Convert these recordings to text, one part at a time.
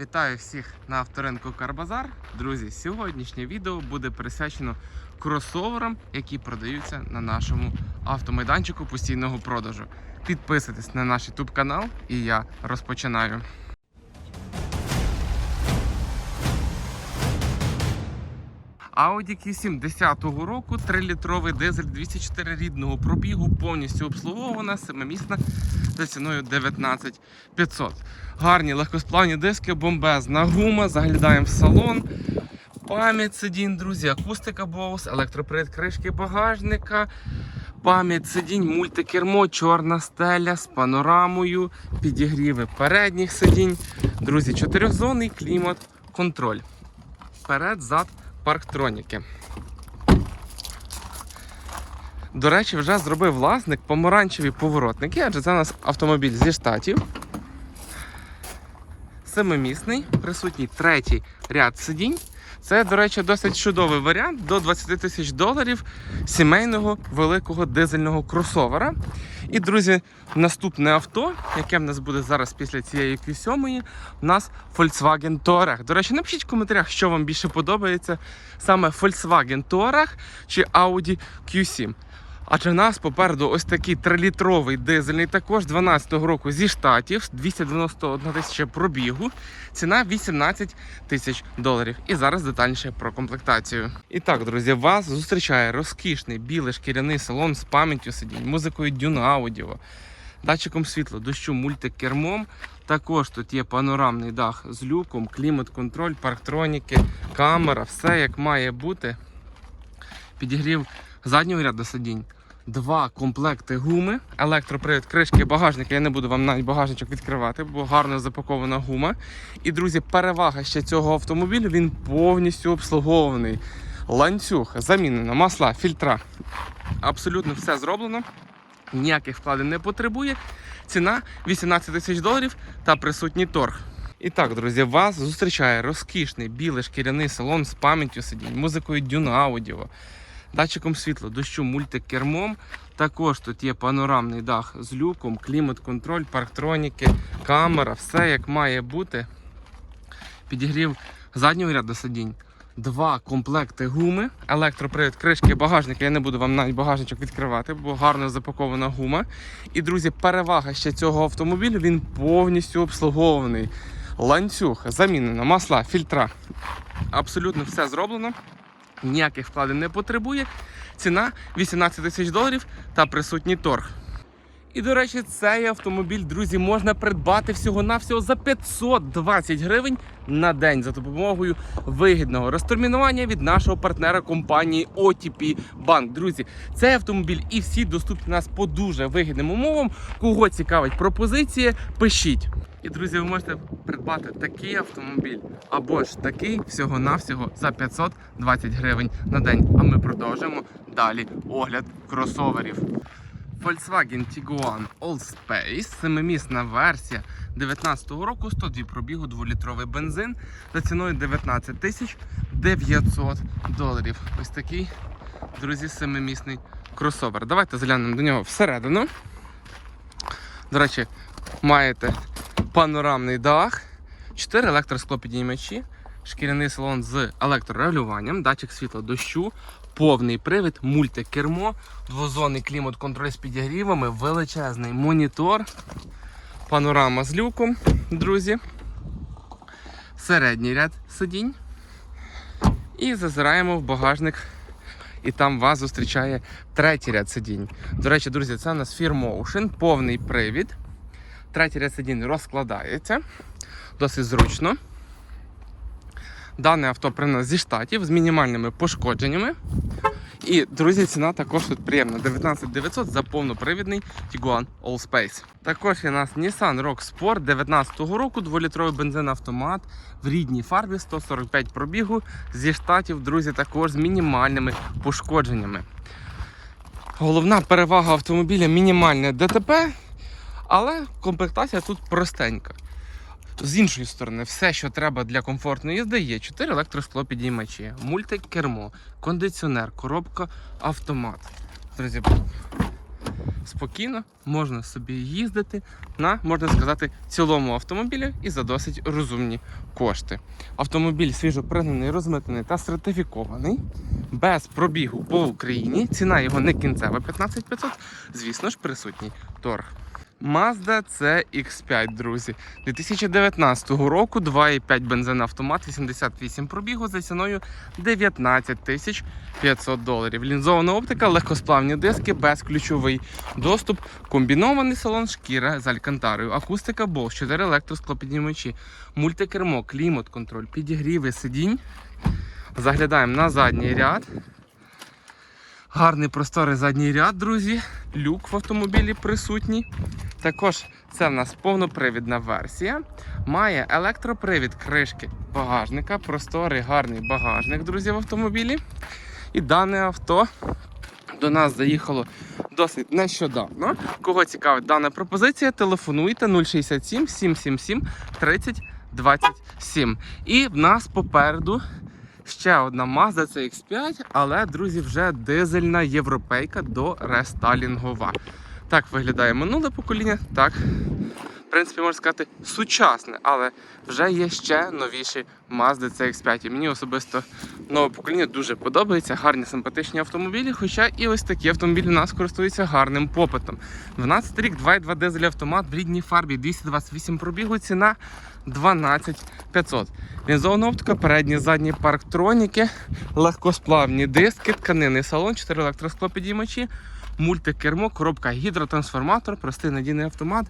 Вітаю всіх на авторинку Карбазар. Друзі, сьогоднішнє відео буде присвячено кросоверам, які продаються на нашому автомайданчику постійного продажу. Підписуйтесь на наш YouTube канал і я розпочинаю. Audi Q7 10-го року, 3-літровий дизель 204 рідного пробігу, повністю обслуговувана, семимісна за ціною 19 500. Гарні легкосплавні диски, бомбезна гума, заглядаємо в салон. Пам'ять сидінь, друзі, акустика Bose, електропривід кришки багажника, пам'ять сидінь, мультикермо, чорна стеля з панорамою, підігріви передніх сидінь. Друзі, чотирьохзонний клімат, контроль. Вперед, зад, парктроніки. До речі, вже зробив власник помаранчеві поворотники, адже це у нас автомобіль зі штатів. Семимісний, присутній третій ряд сидінь. Це, до речі, досить чудовий варіант до 20 тисяч доларів сімейного великого дизельного кросовера. І, друзі, наступне авто, яке в нас буде зараз після цієї Q7, у нас Volkswagen Touareg. До речі, напишіть в коментарях, що вам більше подобається саме Volkswagen Touareg чи Audi Q7. Адже нас попереду ось такий 3-літровий дизельний, також 12-го року зі штатів, 291 тисяча пробігу, ціна 18 тисяч доларів. І зараз детальніше про комплектацію. І так, друзі, вас зустрічає розкішний білий шкіряний салон з пам'яттю сидінь, музикою Dune Audio, датчиком світла, дощу, мультикермом. Також тут є панорамний дах з люком, клімат-контроль, парктроніки, камера, все як має бути. Підігрів заднього ряду сидінь. Два комплекти гуми, електропривід кришки багажника. Я не буду вам навіть багажничок відкривати, бо гарно запакована гума. І, друзі, перевага ще цього автомобілю, він повністю обслугований. Ланцюг, замінено, масла, фільтра. Абсолютно все зроблено. Ніяких вкладень не потребує. Ціна 18 тисяч доларів та присутній торг. І так, друзі, вас зустрічає розкішний білий шкіряний салон з пам'яттю сидінь, музикою Dune Audio, датчиком світла, дощу, мультикермом. Також тут є панорамний дах з люком, клімат-контроль, парктроніки, камера, все як має бути. Підігрів заднього ряду сидінь. Два комплекти гуми, електропривід кришки багажника. Я не буду вам навіть багажничок відкривати, бо гарно запакована гума. І, друзі, перевага ще цього автомобілю, він повністю обслугований. Ланцюг, замінено, масла, фільтра. Абсолютно все зроблено. Ніяких вкладень не потребує. Ціна 18 тисяч доларів та присутній торг. І, до речі, цей автомобіль, друзі, можна придбати всього-навсього за 520 гривень на день за допомогою вигідного розтермінування від нашого партнера компанії OTP Bank. Друзі, цей автомобіль і всі доступні нас по дуже вигідним умовам. Кого цікавить пропозиція, пишіть. І, друзі, ви можете придбати такий автомобіль або ж такий всього-навсього за 520 гривень на день. А ми продовжуємо далі огляд кросоверів. Volkswagen Tiguan Allspace, семимісна версія 19-го року, 102 пробігу, 2-літровий бензин за ціною 19 тисяч 900 доларів. Ось такий, друзі, семимісний кросовер. Давайте заглянемо до нього всередину. До речі, маєте панорамний дах, 4 електросклопідіймачі, шкіряний салон з електрорегулюванням, датчик світла дощу, повний привід, мультикермо, двозонний клімат-контроль з підігрівами, величезний монітор, панорама з люком, друзі. Середній ряд сидінь. І зазираємо в багажник. І там вас зустрічає третій ряд сидінь. До речі, друзі, це у нас Fear Motion, повний привід. Третій ряд сидінь розкладається. Досить зручно. Дане авто при нас зі штатів з мінімальними пошкодженнями. І, друзі, ціна також тут приємна. 19 900 за повнопривідний Tiguan Allspace. Також є у нас Nissan Rogue Sport 19-го року, 2-літровий бензин автомат в рідній фарбі 145 пробігу зі штатів, друзі, також з мінімальними пошкодженнями. Головна перевага автомобіля мінімальне ДТП, але комплектація тут простенька. З іншої сторони, все, що треба для комфортної їзди, є 4 електросклопідіймачі, мультикермо, кондиціонер, коробка, автомат. Друзі, спокійно можна собі їздити на, можна сказати, цілому автомобілі і за досить розумні кошти. Автомобіль свіжопригнаний, розмитнений та сертифікований, без пробігу по Україні. Ціна його не кінцева 15500, звісно ж, присутній торг. Mazda CX5, друзі. 2019 року 2,5 бензин автомат, 88 пробігу за ціною 19 тисяч 500 доларів. Лінзована оптика, легкосплавні диски, безключовий доступ, комбінований салон шкіра з алькантарою, акустика Bose, 4 електросклопіднімачі, мультикермо, клімат, контроль, підігріви сидінь. Заглядаємо на задній ряд. Гарний просторий задній ряд, друзі. Люк в автомобілі присутній. Також це в нас повнопривідна версія. Має електропривід кришки багажника, просторий гарний багажник, друзі, в автомобілі. І дане авто до нас заїхало досить нещодавно. Кого цікавить дана пропозиція, телефонуйте 067 777 30 27. І в нас попереду ще одна Mazda CX5, але, друзі, вже дизельна європейка до рестайлінгова. Так виглядає минуле покоління, так, в принципі, можна сказати, сучасне, але вже є ще новіші Mazda CX5. І мені особисто нове покоління дуже подобається. Гарні симпатичні автомобілі. Хоча і ось такі автомобілі у нас користуються гарним попитом. 12 рік, 2,2 дизель автомат в рідній фарбі, 228 пробігу, ціна 12 500. Лінзована оптика, передні задні парктроніки, легкосплавні диски, тканинний салон, 4 електросклопідіймачі, мультикермо, коробка гідротрансформатор, простий надійний автомат,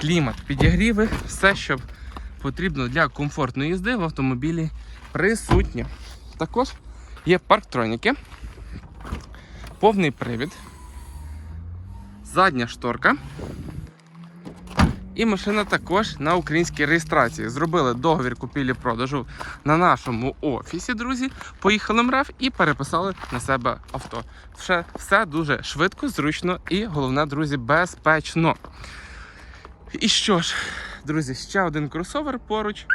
клімат, підігріви, все, що потрібно для комфортної їзди в автомобілі присутнє. Також є парктроніки, повний привід, задня шторка. І машина також на українській реєстрації. Зробили договір купівлі-продажу на нашому офісі, друзі. Поїхали МРЕВ і переписали на себе авто. Все, все дуже швидко, зручно і головне, друзі, безпечно. І що ж, друзі, ще один кросовер поруч.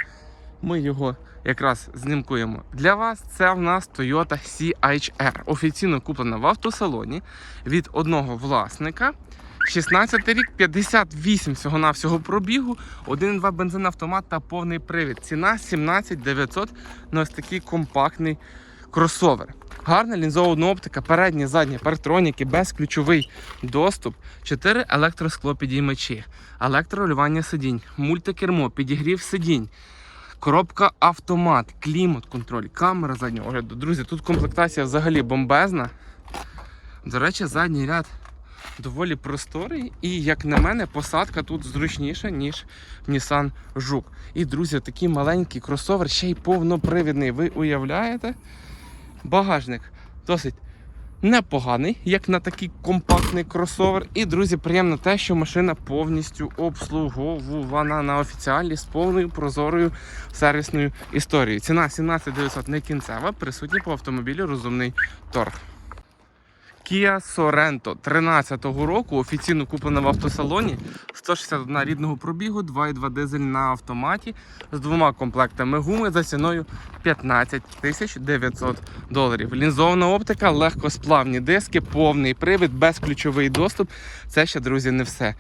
Ми його якраз знімкуємо для вас. Це в нас Toyota CHR. Офіційно куплена в автосалоні від одного власника. 16 рік, 58 всього навсього пробігу, 1,2 бензин автомат та повний привід. Ціна 17 900 на ось такий компактний кросовер. Гарна лінзована оптика, передні, задні парктроніки, безключовий доступ, 4 електросклопідіймачі, електролювання сидінь, мультикермо, підігрів сидінь. Коробка автомат, клімат, контроль, камера заднього огляду. Друзі, тут комплектація взагалі бомбезна. До речі, задній ряд доволі просторий, і, як на мене, посадка тут зручніша, ніж Nissan Жук. І, друзі, такий маленький кросовер, ще й повнопривідний. Ви уявляєте? Багажник досить непоганий, як на такий компактний кросовер. І, друзі, приємно те, що машина повністю обслуговувана на офіціалі з повною прозорою сервісною історією. Ціна 17900 не кінцева, присутній по автомобілю розумний торг. Kia Sorento 13-го року офіційно куплена в автосалоні 161 рідного пробігу, 2,2 дизель на автоматі з двома комплектами гуми за ціною 15 тисяч 900 доларів. Лінзована оптика, легкосплавні диски, повний привід, безключовий доступ. Це ще, друзі, не все.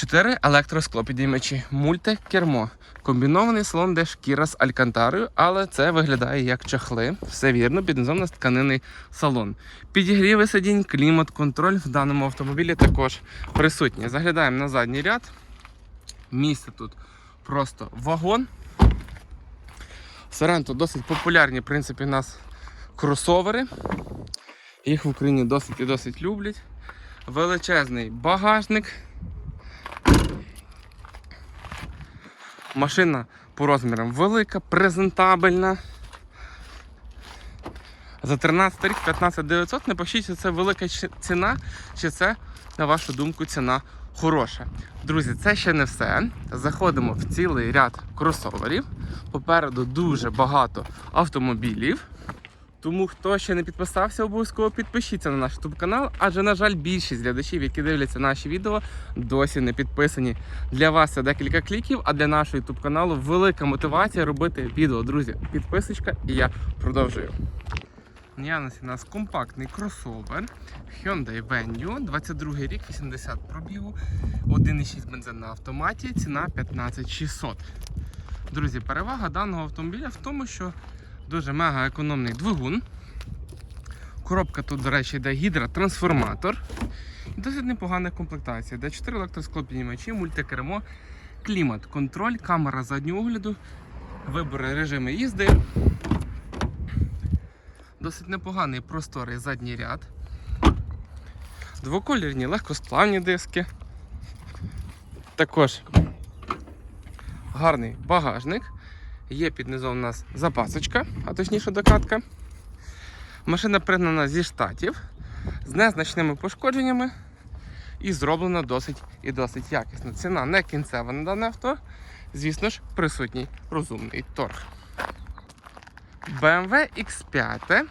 4 електросклопідіймачі, мультикермо, комбінований салон, де шкіра з алькантарою, але це виглядає як чахли. Все вірно, піднизовно тканинний салон. Підігріви сидінь, клімат, контроль в даному автомобілі також присутні. Заглядаємо на задній ряд. Місце тут просто вагон. Соренто досить популярні, в принципі, у нас кросовери. Їх в Україні досить і досить люблять. Величезний багажник. Машина по розмірам велика, презентабельна. За 13 рік 15 900, не пишіть, чи це велика ціна, чи це, на вашу думку, ціна хороша. Друзі, це ще не все. Заходимо в цілий ряд кросоверів. Попереду дуже багато автомобілів. Тому хто ще не підписався, обов'язково підпишіться на наш YouTube канал, адже, на жаль, більшість глядачів, які дивляться наші відео, досі не підписані. Для вас це декілька кліків, а для нашого YouTube каналу велика мотивація робити відео. Друзі, підписочка, і я продовжую. наявності у нас компактний кросовер Hyundai Venue, 22 рік, 80 пробігу, 1,6 бензин на автоматі, ціна 15600. Друзі, перевага даного автомобіля в тому, що дуже мега економний двигун. Коробка тут, до речі, йде гідротрансформатор. Досить непогана комплектація. Де 4 електросклопіднімачі, мультикермо, клімат, контроль, камера заднього огляду, вибори режими їзди. Досить непоганий просторий задній ряд. Двоколірні легкосплавні диски. Також гарний багажник. Є під низом у нас запасочка, а точніше докатка. Машина пригнана зі штатів з незначними пошкодженнями і зроблена досить і досить якісно. Ціна не кінцева на дане авто. Звісно ж, присутній розумний торг. BMW X5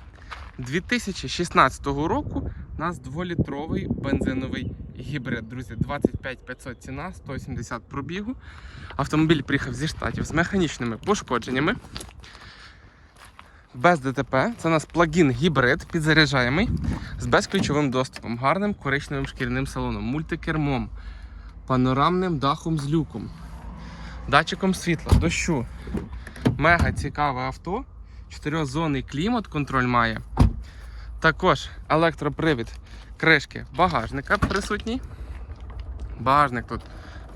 2016 року у нас 2-літровий бензиновий гібрид. Друзі, 25 500 ціна, 180 пробігу. Автомобіль приїхав зі штатів з механічними пошкодженнями. Без ДТП. Це у нас плагін гібрид підзаряджаємий з безключовим доступом, гарним коричневим шкіряним салоном, мультикермом, панорамним дахом з люком, датчиком світла, дощу. Мега цікаве авто. Чотирьохзонний клімат контроль має. Також електропривід кришки багажника присутній. Багажник тут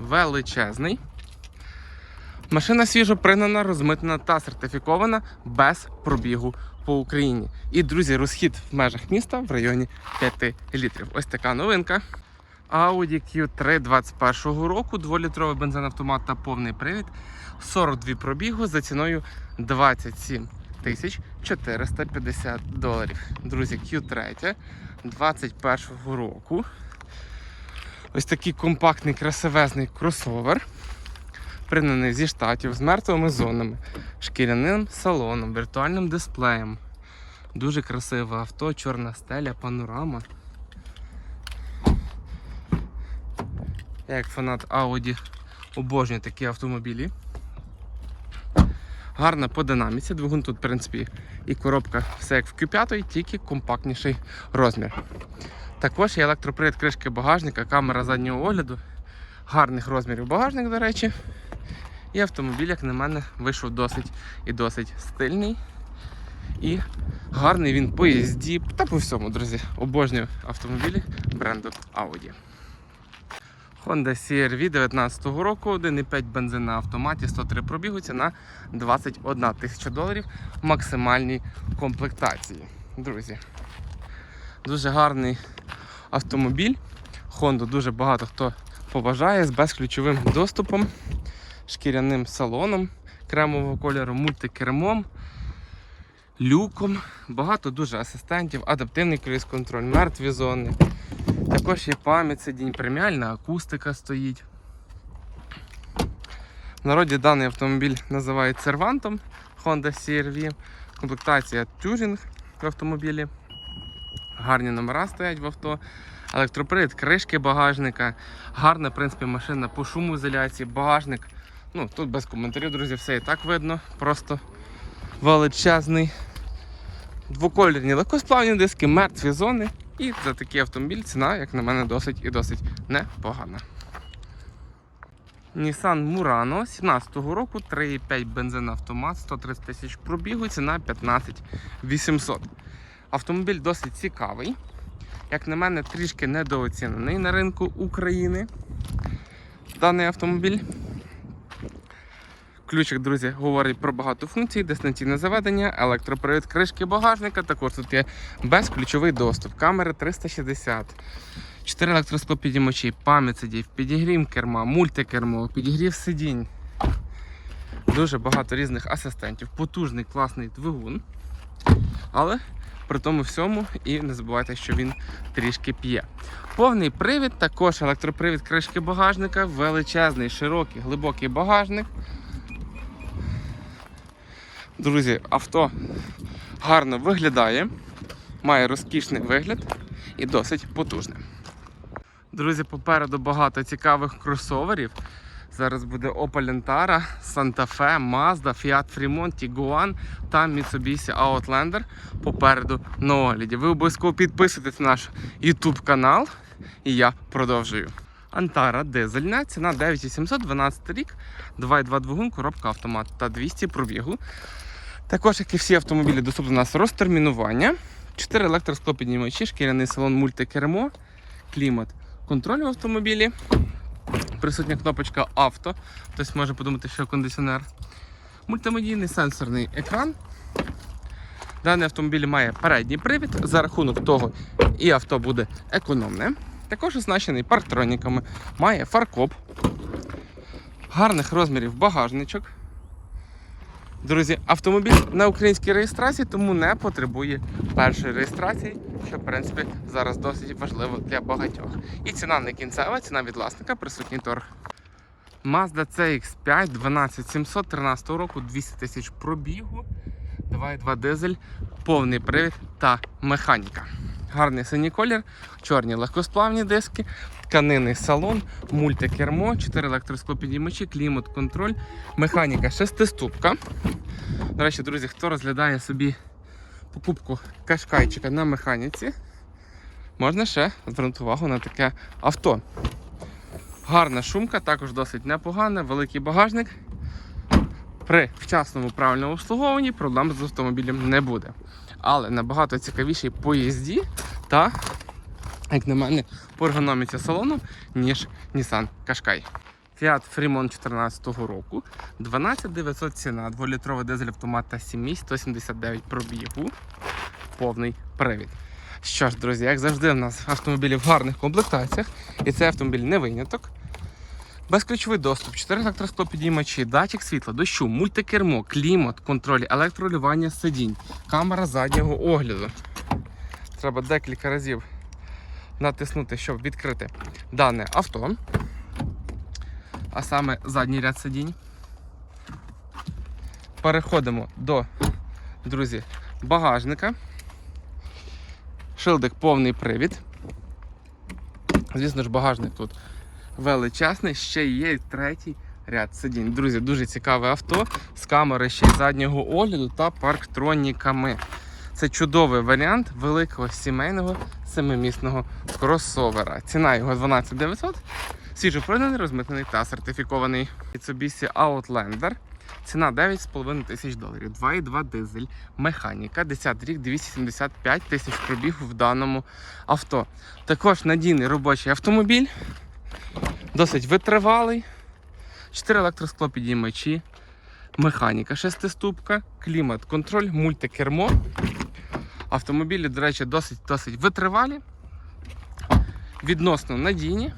величезний. Машина свіжо пригнана, розмитнена та сертифікована без пробігу по Україні. І, друзі, розхід в межах міста в районі 5 літрів. Ось така новинка. Audi Q3 21 року, 2-літровий бензин-автомат та повний привід. 42 пробігу за ціною 27 тисяч 450 доларів. Друзі, Q3 21 року. Ось такий компактний красивезний кросовер. Пригнаний зі штатів з мертвими зонами, шкіряним салоном, віртуальним дисплеєм. Дуже красиве авто, чорна стеля, панорама. Я як фанат Audi обожнюю такі автомобілі. Гарна по динаміці. Двигун тут, в принципі, і коробка все як в Q5, тільки компактніший розмір. Також є електропривід кришки багажника, камера заднього огляду, гарних розмірів багажник, до речі. І автомобіль, як на мене, вийшов досить і досить стильний. І гарний він по їзді та по всьому, друзі. Обожнюю автомобілі бренду Audi. Honda CR-V 19 року, 1,5 бензин на автоматі, 103 пробігу, ціна 21 тисяча доларів в максимальній комплектації. Друзі, дуже гарний автомобіль. Honda дуже багато хто поважає з безключовим доступом, шкіряним салоном кремового кольору, мультикермом, люком. Багато дуже асистентів, адаптивний круїз-контроль, мертві зони. Також є пам'ять сидінь, преміальна акустика стоїть. В народі даний автомобіль називають сервантом Honda CR-V. Комплектація Touring в автомобілі. Гарні номера стоять в авто. Електропривід, кришки багажника. Гарна, в принципі, машина по шумоізоляції, багажник. Ну, тут без коментарів, друзі, все і так видно. Просто величезний. Двокольорні легкосплавні диски, мертві зони. І за такий автомобіль ціна, як на мене, досить і досить непогана. Nissan Murano 17-го року, 3,5 бензин автомат, 130 тисяч пробігу, ціна 15 800. Автомобіль досить цікавий. Як на мене, трішки недооцінений на ринку України. Даний автомобіль. Ключик, друзі, говорить про багато функцій, дистанційне заведення, електропривід кришки багажника. Також тут є безключовий доступ, камери 360, 4 електроскопідімачі, пам'ять сидів, підігрів керма, мультикермо, підігрів сидінь. Дуже багато різних асистентів, потужний класний двигун. Але при тому всьому і не забувайте, що він трішки п'є. Повний привід, також електропривід кришки багажника, величезний, широкий, глибокий багажник. Друзі, авто гарно виглядає, має розкішний вигляд і досить потужне. Друзі, попереду багато цікавих кросоверів Зараз буде Opel Antara, Santa Fe, Mazda, Fiat Fremont, Tiguan та Mitsubishi Outlander попереду на огляді. Ви обов'язково підписуйтесь на наш YouTube канал, і я продовжую. Антара дизельна, ціна 9700, 12 рік, 2,2 двигун, коробка автомат та 200 пробігу. Також, як і всі автомобілі, доступно у нас розтермінування. 4 електросклопіднімачі, шкіряний салон мультикермо, клімат, контроль в автомобілі. Присутня кнопочка авто. Хтось може подумати, що кондиціонер. Мультимедійний сенсорний екран. Даний автомобіль має передній привід. За рахунок того і авто буде економне. Також оснащений парктроніками, має фаркоп, гарних розмірів багажничок. Друзі, автомобіль на українській реєстрації, тому не потребує першої реєстрації, що в принципі зараз досить важливо для багатьох. І ціна не кінцева, ціна від власника, присутній торг. Mazda CX5 12713 року, 200 тисяч пробігу, 2,2 дизель, повний привід та механіка. Гарний синій колір, чорні легкосплавні диски, тканинний салон, мультикермо, 4 електросклопідіймачі, клімат, контроль, механіка шестиступка. До речі, друзі, хто розглядає собі покупку кашкайчика на механіці, можна ще звернути увагу на таке авто. Гарна шумка, також досить непогана, великий багажник. При вчасному правильному обслуговуванні проблем з автомобілем не буде. Але набагато цікавіший по їзді та, як на мене, по ергономіці салону, ніж Nissan Qashqai. Fiat Fremont 2014 року, 12900 ціна, 2-літровий дизель автомат та 7 179 пробігу, повний привід. Що ж, друзі, як завжди, в нас автомобілі в гарних комплектаціях, і цей автомобіль не виняток. Безключовий доступ, 4 електросклопідіймачі, датчик світла, дощу, мультикермо, клімат, контроль, електролювання сидінь, камера заднього огляду. Треба декілька разів натиснути, щоб відкрити дане авто. А саме задній ряд сидінь. Переходимо до, друзі, багажника. Шилдик повний привід. Звісно ж, багажник тут величезний, ще є третій ряд сидінь. Друзі, дуже цікаве авто з камери ще й заднього огляду та парктроніками. Це чудовий варіант великого сімейного семимісного кросовера. Ціна його 12 900, свіжопроданий, розмитнений та сертифікований. Mitsubishi Outlander. Ціна 9,5 тисяч доларів. 2,2 дизель, механіка, 10 рік, 275 тисяч пробігу в даному авто. Також надійний робочий автомобіль, досить витривалий. 4 електросклопідіймачі, механіка, шестиступка, клімат, контроль, мультикермо. Автомобілі, до речі, досить досить витривалі, відносно надійні.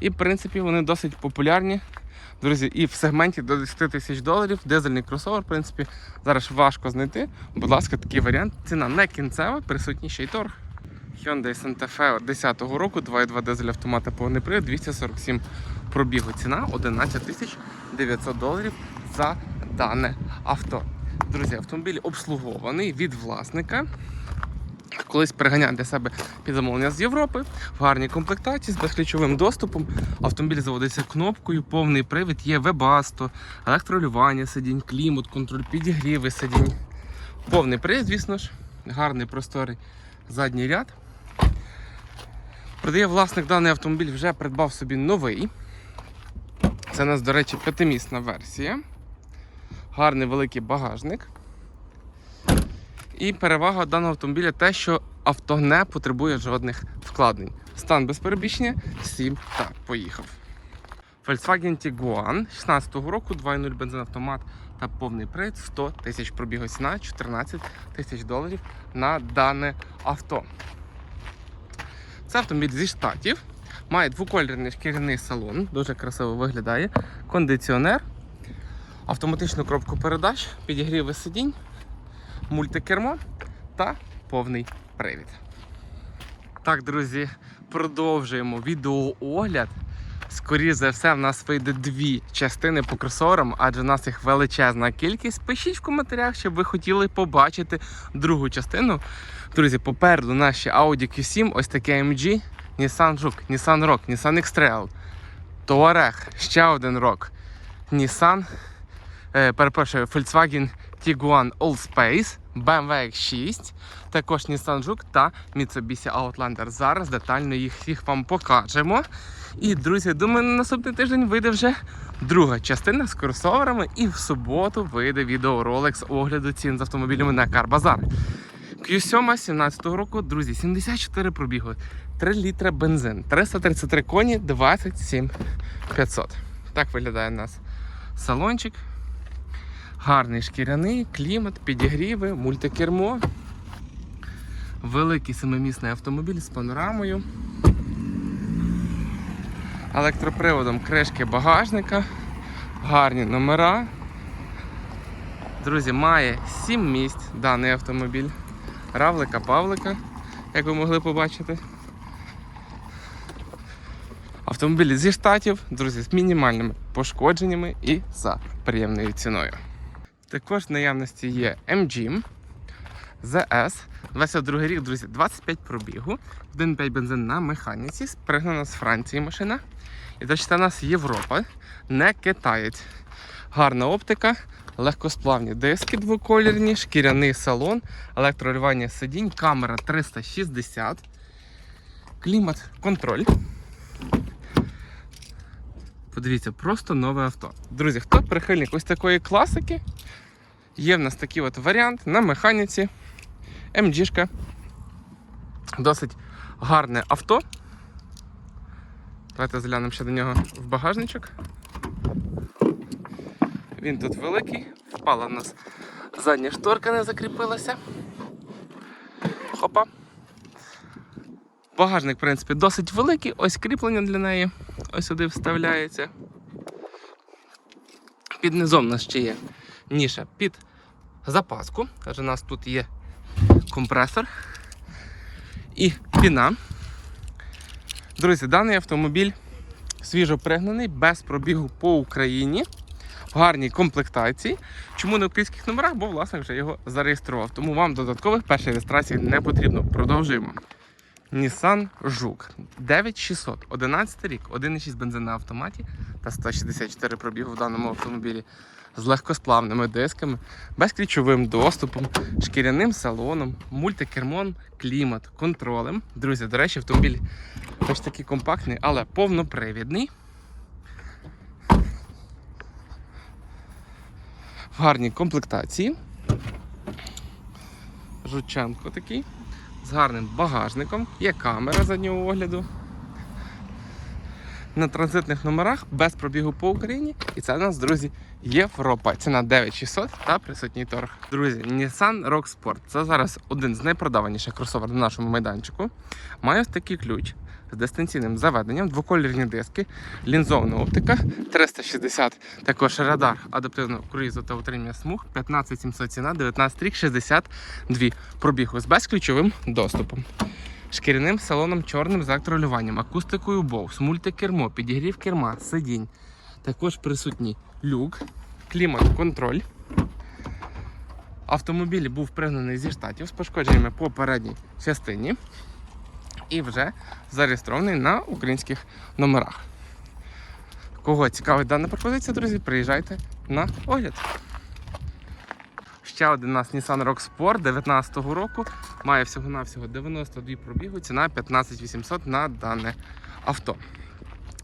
І, в принципі, вони досить популярні. Друзі, і в сегменті до 10 тисяч доларів дизельний кросовер, в принципі, зараз важко знайти. Будь ласка, такий варіант. Ціна не кінцева, присутній ще й торг. Hyundai Santa Fe 10 го року, 2,2 дизель автомата повний привід, 247 пробігу. Ціна 11 тисяч 900 доларів за дане авто. Друзі, автомобіль обслугований від власника. Колись переганяв для себе під замовлення з Європи в гарній комплектації з безключовим доступом. Автомобіль заводиться кнопкою, повний привід, є вебасто, електролювання сидінь, клімат, контроль, підігріви сидінь. Повний привід, звісно ж, гарний просторий задній ряд. Продає власник даний автомобіль, вже придбав собі новий. Це у нас, до речі, п'ятимісна версія. Гарний великий багажник. І перевага даного автомобіля те, що авто не потребує жодних вкладень. Стан без перебільшення, 7 та поїхав. Volkswagen Tiguan 16-го року, 2.0 бензин автомат та повний привід, 100 тисяч пробігу ціна, 14 тисяч доларів на дане авто. Це автомобіль зі штатів. Має двокольорний шкіряний салон, дуже красиво виглядає. Кондиціонер, автоматичну коробку передач, підігріви сидінь, мультикермо та повний привід. Так, друзі, продовжуємо відеоогляд. Скоріше за все, в нас вийде дві частини по кросоверам, адже в нас їх величезна кількість. Пишіть в коментарях, щоб ви хотіли побачити другу частину. Друзі, попереду наші Audi Q7, ось таке MG, Nissan Juke, Nissan Rogue, Nissan X-Trail. Touareg, ще один рок. Nissan, перепрошую, Volkswagen Tiguan Allspace, BMW X6, також Nissan Juke та Mitsubishi Outlander. Зараз детально їх всіх вам покажемо. І, друзі, думаю, на наступний тиждень вийде вже друга частина з кросоверами, і в суботу вийде відеоролик з огляду цін з автомобілями на Карбазар. Q7 17 року, друзі, 74 пробігу, 3 літра бензин, 333 коні, 27 500. Так виглядає у нас салончик. Гарний шкіряний, клімат, підігріви, мультикермо. Великий семимісний автомобіль з панорамою. Електроприводом кришки багажника. Гарні номера. Друзі, має 7 місць даний автомобіль. Равлика Павлика, як ви могли побачити. Автомобілі зі штатів, друзі, з мінімальними пошкодженнями і за приємною ціною. Також в наявності є MG ZS, 22 рік, друзі, 25 пробігу, 1,5 бензин на механіці, пригнана з Франції машина. І до це у нас Європа, не китаєць. Гарна оптика, легкосплавні диски двоколірні, шкіряний салон, електролювання сидінь, камера 360, клімат контроль. Подивіться, просто нове авто. Друзі, хто прихильник ось такої класики? Є в нас такий от варіант на механіці. MG-шка. Досить гарне авто. Давайте заглянемо ще до нього в багажничок. Він тут великий, впала в нас задня шторка не закріпилася. Хопа. Багажник, в принципі, досить великий, ось кріплення для неї. Ось сюди вставляється. Під низом у нас ще є ніша під запаску. Тож у нас тут є компресор і піна. Друзі, даний автомобіль свіжо пригнаний, без пробігу по Україні, в гарній комплектації. Чому не в київських номерах? Бо власник вже його зареєстрував. Тому вам додаткових перших реєстрацій не потрібно. Продовжуємо. Nissan Жук 9600, 11 рік, 1,6 бензин на автоматі та 164 пробігу в даному автомобілі з легкосплавними дисками, безключовим доступом, шкіряним салоном, мультикермон, клімат, контролем. Друзі, до речі, автомобіль ось такий компактний, але повнопривідний. В гарній комплектації. Жучанко такий з гарним багажником, є камера заднього огляду. На транзитних номерах без пробігу по Україні. І це у нас, друзі, Європа. Ціна 9600 та присутній торг. Друзі, Nissan Rock Sport. Це зараз один з найпродаваніших кросовер на нашому майданчику. Має ось такий ключ з дистанційним заведенням, двоколірні диски, лінзована оптика, 360, також радар адаптивного круїзу та утримання смуг, 15700 ціна, 19 рік, 62 пробігу з безключовим доступом. Шкіряним салоном чорним з електролюванням, акустикою Bose, мультикермо, підігрів керма, сидінь. Також присутній люк, клімат-контроль. Автомобіль був пригнаний зі штатів з пошкодженнями по передній частині і вже зареєстрований на українських номерах. Кого цікавить дана пропозиція, друзі, приїжджайте на огляд. Ще один у нас Nissan Rock Sport 19 року. Має всього-навсього 92 пробігу, ціна 15800 на дане авто.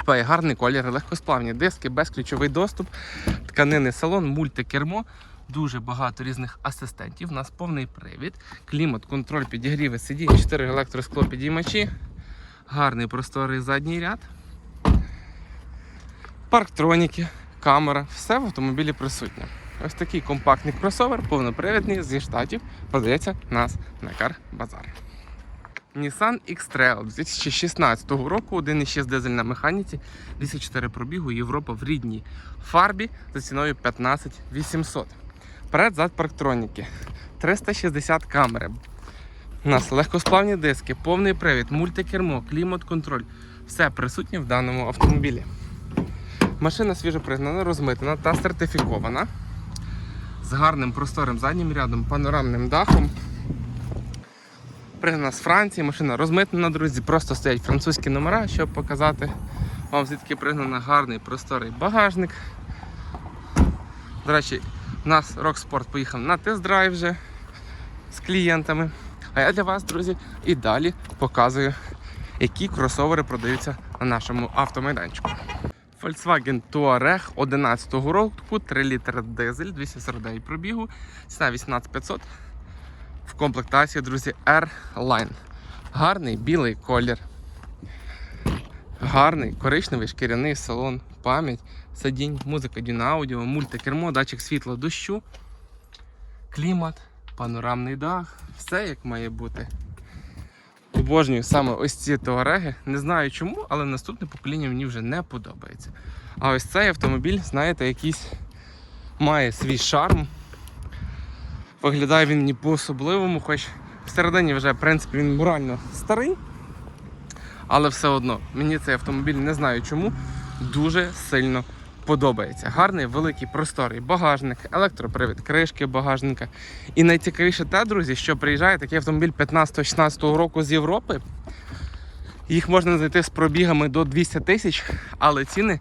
Гарний колір, легкосплавні диски, безключовий доступ, тканинний салон, мультикермо, дуже багато різних асистентів. У нас повний привід, клімат, контроль, підігріви сидінь, 4 електроскло підіймачі, гарний просторий задній ряд, парктроніки, камера, все в автомобілі присутнє. Ось такий компактний кросовер, повнопривідний зі штатів, продається нас на Кар Базар. Nissan X-Trail 2016 року, 1,6 дизель на механіці, 204 пробігу, Європа в рідній фарбі за ціною 15 800. Перед зад парктроніки, 360 камери. У нас легкосплавні диски, повний привід, мультикермо, клімат-контроль. Все присутнє в даному автомобілі. Машина свіжо пригнана, розмитана та сертифікована. З гарним просторим заднім рядом, панорамним дахом. Пригнана з Франції, машина розмитнена, друзі. Просто стоять французькі номера, щоб показати Вам звідки пригнано гарний просторий багажник. До речі, у нас Rocksport поїхав на тест-драйв вже з клієнтами. А я для вас, друзі, і далі показую, які кросовери продаються на нашому автомайданчику. Volkswagen Touareg 11 року, 3 літра дизель, 249 пробігу, ціна 18500. В комплектації, друзі, R-Line. Гарний білий колір. Гарний коричневий шкіряний салон, пам'ять, сидінь, музика Дінаудіо, мультикермо, датчик світла дощу, клімат, панорамний дах, все як має бути. Обожнюю саме ось ці туареги. Не знаю чому, але наступне покоління мені вже не подобається. А ось цей автомобіль, знаєте, якийсь має свій шарм. Виглядає він не по-особливому, хоч всередині вже, в принципі, він морально старий. Але все одно мені цей автомобіль не знаю чому дуже сильно подобається. Гарний, великий, просторий багажник, електропривід кришки багажника. І найцікавіше те, друзі, що приїжджає такий автомобіль 15-16 року з Європи. Їх можна знайти з пробігами до 200 тисяч, але ціни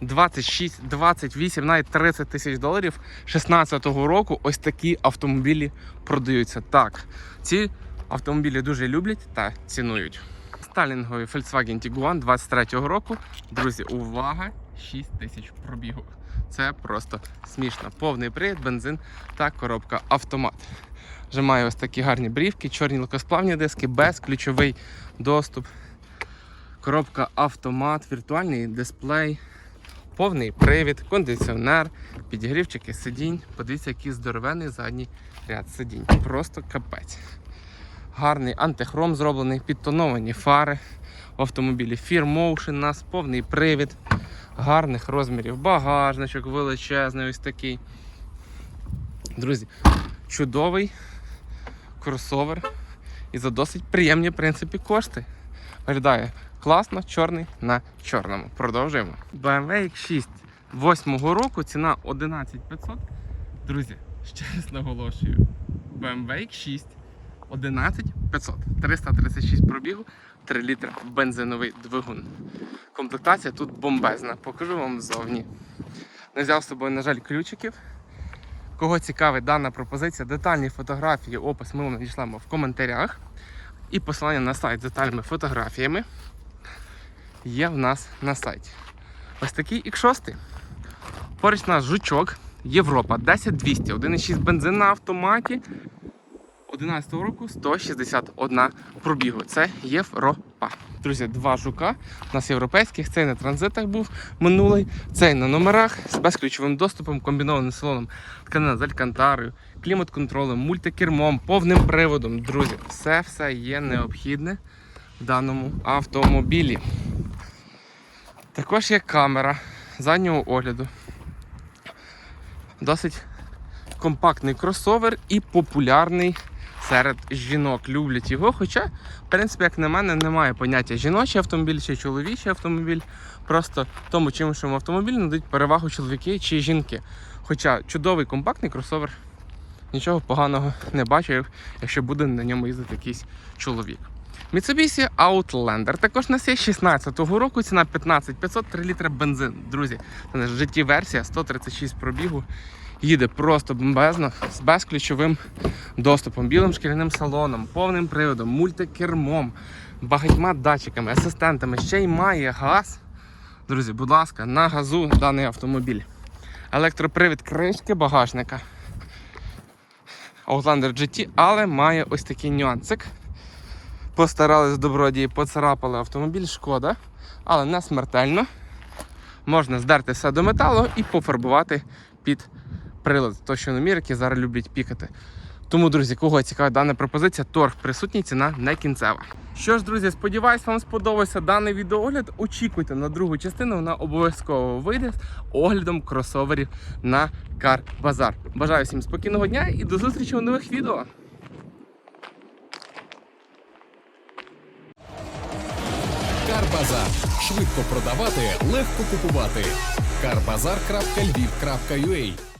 26, 28, навіть 30 тисяч доларів 16-го року ось такі автомобілі продаються. Так, ці автомобілі дуже люблять та цінують. Сталінговий Volkswagen Tiguan 23-го року. Друзі, увага! 6 тисяч пробігу. Це просто смішно. Повний привід, бензин та коробка автомат. Вже має ось такі гарні брівки, чорні легкосплавні диски, безключовий доступ. Коробка автомат, віртуальний дисплей, повний привід, кондиціонер, підігрівчики сидінь. Подивіться, який здоровений задній ряд сидінь. Просто капець. Гарний антихром зроблений, підтоновані фари в автомобілі. Fear Motion у нас повний привід, гарних розмірів багажничок величезний, ось такий. Друзі, чудовий кросовер і за досить приємні в принципі кошти. Виглядає класно, чорний на чорному. Продовжуємо. BMW X6 8 року, ціна 11500. Друзі, ще раз наголошую. BMW X6 11500. 336 пробігу, 3 літра бензиновий двигун. Комплектація тут бомбезна. Покажу вам ззовні. Не взяв з собою, на жаль, ключиків. Кого цікавить дана пропозиція, детальні фотографії, опис ми вам надішлемо в коментарях. І посилання на сайт з детальними фотографіями є в нас на сайті. Ось такий X6. Поруч у нас жучок Європа 10200, 1,6 бензин на автоматі. 11 року 161 пробігу. Це Європа. Друзі, два жука. У нас європейських, цей на транзитах був минулий, цей на номерах з безключовим доступом, комбінованим салоном, тканина з алькантарою, клімат-контролем, мультикермом, повним приводом. Друзі, все все є необхідне в даному автомобілі. Також є камера заднього огляду. Досить компактний кросовер і популярний серед жінок. Люблять його. Хоча, в принципі, як на мене, немає поняття жіночий автомобіль чи чоловічий автомобіль. Просто тому чи іншому автомобілю надають перевагу чоловіки чи жінки. Хоча чудовий компактний кросовер, нічого поганого не бачу, якщо буде на ньому їздити якийсь чоловік. Mitsubishi Outlander. Також у нас є 16-го року, ціна 15500, 3 літри бензин. Друзі, це наша GT-версія, 136 пробігу. Їде просто бомбезно з безключовим доступом, білим шкіряним салоном, повним приводом, мультикермом, багатьма датчиками, асистентами. Ще й має газ. Друзі, будь ласка, на газу даний автомобіль. Електропривід кришки багажника. Outlander GT, але має ось такий нюансик. Постарались добродії, поцарапали автомобіль, шкода, але не смертельно. Можна здерти все до металу і пофарбувати під прилад тощономірки зараз люблять пікати. Тому, друзі, кого цікавить дана пропозиція, торг присутній, ціна не кінцева. Що ж, друзі, сподіваюсь, вам сподобався даний відеоогляд. Очікуйте на другу частину, вона обов'язково вийде з оглядом кросоверів на Car Bazaar. Бажаю всім спокійного дня і до зустрічі у нових відео. Карбазар. Швидко продавати, легко купувати. Карбазар.львів.ua